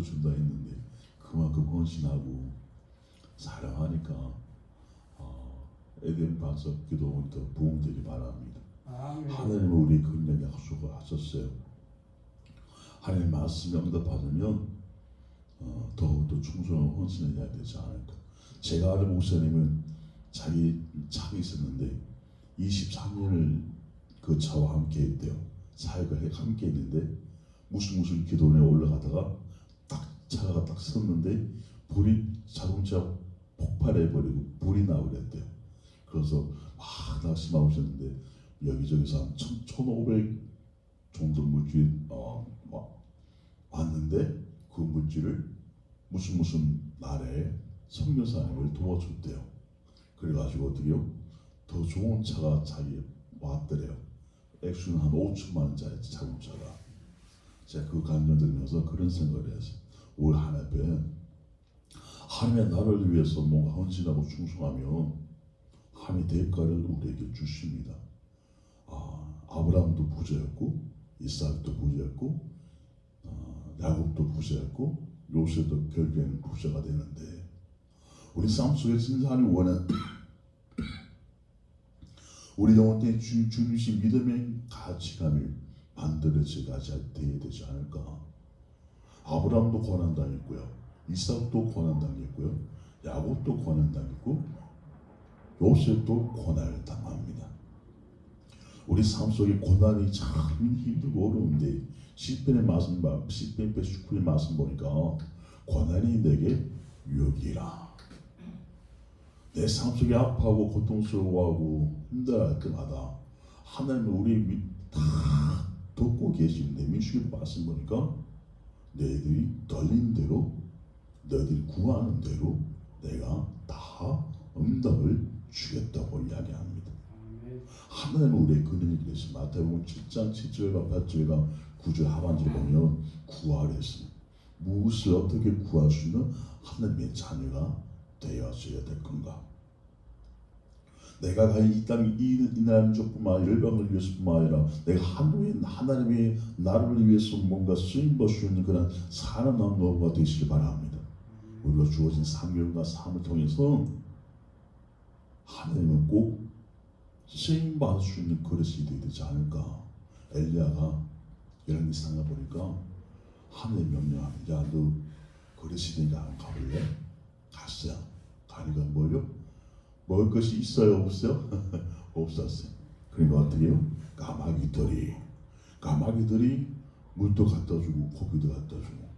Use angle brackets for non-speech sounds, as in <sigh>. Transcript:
선물을 준다 했는데 그만큼 헌신하고 사랑하니까 어, 에덴 반석 기도원이 더 부흥되기 바랍니다. 아멘. 하나님은 우리 긍휼 약속을 하셨어요. 하나님 말씀에 응답받으면 어, 더욱더 충성한 헌신을 해야 되지 않을까. 제가 아는 목사님은 자기 차가 있었는데 23년을 그 차와 함께 했대요. 사역을 함께 했는데 무슨 무슨 기도원에 올라가다가 딱 차가 딱 섰는데 불이 자동차 폭발해 버리고 불이 나오랬대요. 그래서 막 낙심하고 있었는데 여기저기서 한 1,500 정도 물질 어, 와- 왔는데 그 물질을 무슨 무슨 나라에 선교사님을 도와줬대요. 그래가지고 어떻게요? 더 좋은 차가 자기 왔더래요. 액수는 한 5천만 원짜리 자동차가. 제가 그 감정 들면서 그런 생각을 했어요. 올한 해에 하나님의 나라를 위해서 뭔가 헌신하고 충성하면 하나님의 대가를 우리에게 주십니다. 아, 아브라함도 부자였고 이삭도 부자였고 아, 야곱도 부자였고 요셉도 결국에는 부자가 되는데 우리 삶 속에 진짜 하나님 원하는 우리 영혼에 주, 주님신 믿음의 가치관을 만들어져 가야 되지 않을까 아브라함도 고난당했고요. 이삭도 고난당했고요. 야곱도 고난당했고 요셉도 고난을 당합니다. 우리 삶 속에 고난이 참 힘들고 어려운데 시편의 말씀 봐 시편 119의 말씀 보니까 고난이 내게 유혹이라. 내 삶 속에 아파하고 고통스러워하고 힘들어할 때마다 하나님은 우리 미- 다 돕고 계시는데 민수기 말씀 보니까 너희들이 떨린 대로 너희들이 구하는 대로 내가 다 응답을 주겠다고 이야기합니다. 아멘. 하나님은 우리의 근원이 되시 마태복음 7장 7절과 8절과 9절 하반절에 보면 했습니다. 무엇을 어떻게 있는 하나님의 자녀가 되어져야 될 건가? 내가 과연 이 땅, 이, 이 나라 민족뿐만 아니라 열방을 위해서뿐만 아니라 내가 하나님의, 하나님의 나라를 위해서 뭔가 쓰임받을 수 있는 그런 살아남은 노가 되시길 바랍니다. 우리가 주어진 사명과 삶을 통해서 하나님은 꼭 쓰임 받을 수 있는 그릇이 되지 않을까? 엘리야가 이런 이상을 보니까 하나님 명령합니다. 야, 너 그릇이 되니까 한번 가볼래? 갔어요. 가니까? 먹을 것이 있어요, 없어요? <laughs> 없었어요. 그러니까 어떻게 해요? 까마귀들이 까마귀들이 물도 갖다 주고 고기도 갖다 주고